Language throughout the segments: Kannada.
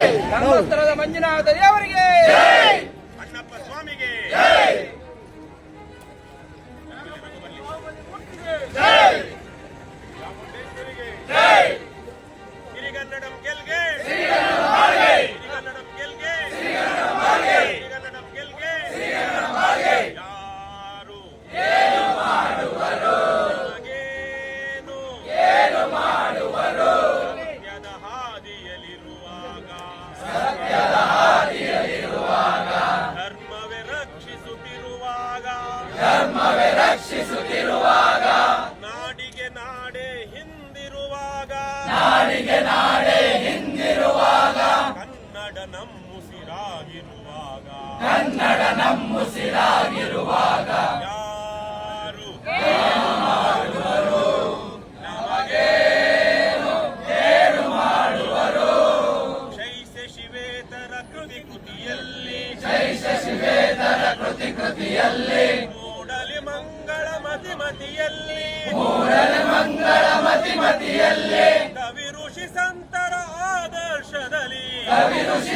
ಧರ್ಮಸ್ಥಳದ ಮಂಜುನಾಥ ದೇವರಿಗೆ! ನಾಡಿಗೆ ನಾಡೆ ಹಿಂದಿರುವಾಗ. ಕನ್ನಡ ನಮ್ಮುಸಿರಾಗಿರುವಾಗ. ಕನ್ನಡ ನಮ್ಮುಸಿರಾಗಿರುವಾಗ. ಯಾರು? ಶೈಸ್ಯ ಶಿವೇತರ ಕೃತಿ ಕೃತಿಯಲ್ಲಿ. ಶೈಸ್ಯ ಶಿವೇತರ ಕೃತಿ ಕೃತಿಯಲ್ಲಿ. ಮೂಡಲಿ ಮಂಗಳ ಮತಿ ಮತಿಯಲ್ಲಿ. ಮೂಡಲಿ ಮಂಗಳ ಮತಿ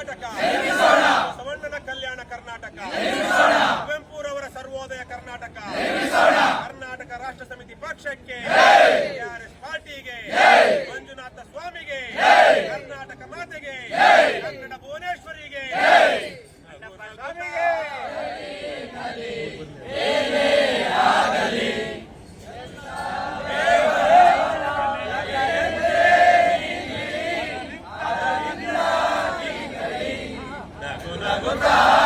ಕರ್ನಾಟಕ. ಸವಣ್ಣನ ಕಲ್ಯಾಣ ಕರ್ನಾಟಕ. ಕುವೆಂಪುರವರ ಸರ್ವೋದಯ ಕರ್ನಾಟಕ. ಕರ್ನಾಟಕ ರಾಷ್ಟ್ರ ಸಮಿತಿ ಪಕ್ಷಕ್ಕೆ. ಪಾರ್ಟಿಗೆ. ಮಂಜುನಾಥ ಸ್ವಾಮಿಗೆ. la gota.